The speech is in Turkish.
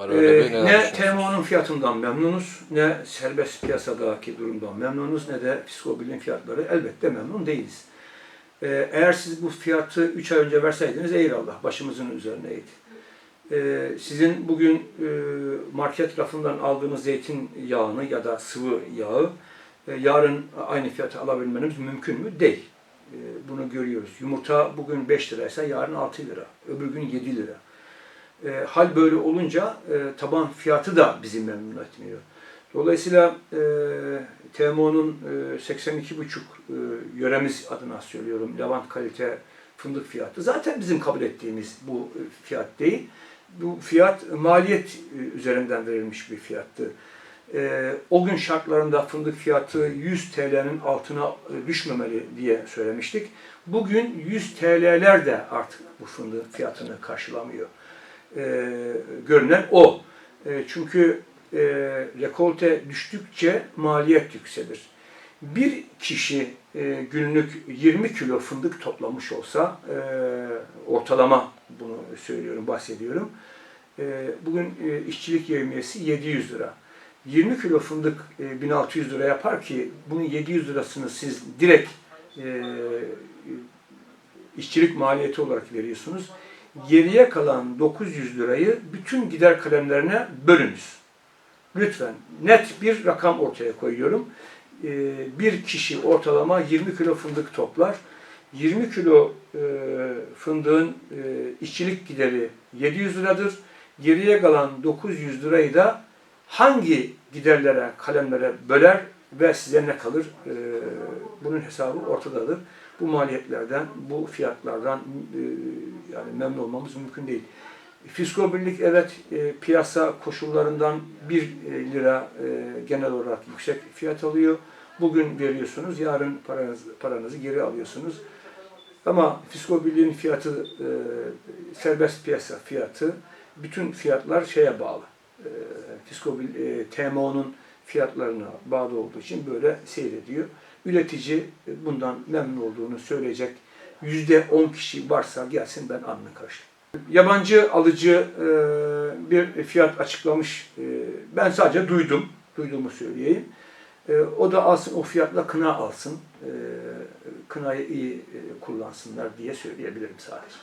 var öyle bir Ee, neler ne? TMO'nun fiyatından memnunuz, ne serbest piyasadaki durumdan memnunuz, ne de psikobilin fiyatları elbette memnun değiliz. Ee, eğer siz bu fiyatı 3 ay önce verseydiniz eyvallah, başımızın üzerineydi. Ee, sizin bugün e, market rafından aldığınız zeytin yağını ya da sıvı yağı e, yarın aynı fiyata alabilmeniz mümkün mü? Değil. E, bunu görüyoruz. Yumurta bugün 5 liraysa yarın 6 lira, öbür gün 7 lira. E, hal böyle olunca e, taban fiyatı da bizi memnun etmiyor. Dolayısıyla e, TMO'nun e, 82,5 e, yöremiz adına söylüyorum Levant kalite fındık fiyatı. Zaten bizim kabul ettiğimiz bu e, fiyat değil. Bu fiyat maliyet e, üzerinden verilmiş bir fiyattı. E, o gün şartlarında fındık fiyatı 100 TL'nin altına e, düşmemeli diye söylemiştik. Bugün 100 TL'ler de artık bu fındığın fiyatını karşılamıyor e, görünen o. E, çünkü e, rekolte düştükçe maliyet yükselir. Bir kişi e, günlük 20 kilo fındık toplamış olsa, e, ortalama bunu söylüyorum, bahsediyorum. E, bugün e, işçilik yevmiyesi 700 lira. 20 kilo fındık e, 1600 lira yapar ki bunun 700 lirasını siz direkt e, işçilik maliyeti olarak veriyorsunuz geriye kalan 900 lirayı bütün gider kalemlerine bölünüz. Lütfen net bir rakam ortaya koyuyorum. Ee, Bir kişi ortalama 20 kilo fındık toplar. 20 kilo e, fındığın e, işçilik gideri 700 liradır. Geriye kalan 900 lirayı da hangi giderlere, kalemlere böler ve size ne kalır? Ee, Bunun hesabı ortadadır. Bu maliyetlerden, bu fiyatlardan e, yani memnun olmamız mümkün değil. Fisko Birlik evet e, piyasa koşullarından 1 lira e, genel olarak yüksek fiyat alıyor. Bugün veriyorsunuz, yarın paranızı, paranızı geri alıyorsunuz. Ama Fisko Birliği'nin fiyatı, e, serbest piyasa fiyatı, bütün fiyatlar şeye bağlı. E, Fisko e, TMO'nun fiyatlarına bağlı olduğu için böyle seyrediyor. Üretici e, bundan memnun olduğunu söyleyecek yüzde on kişi varsa gelsin ben alnını karşılayayım. Yabancı alıcı e, bir fiyat açıklamış. E, ben sadece duydum. Duyduğumu söyleyeyim. O da alsın o fiyatla kına alsın. Kınayı iyi kullansınlar diye söyleyebilirim sadece.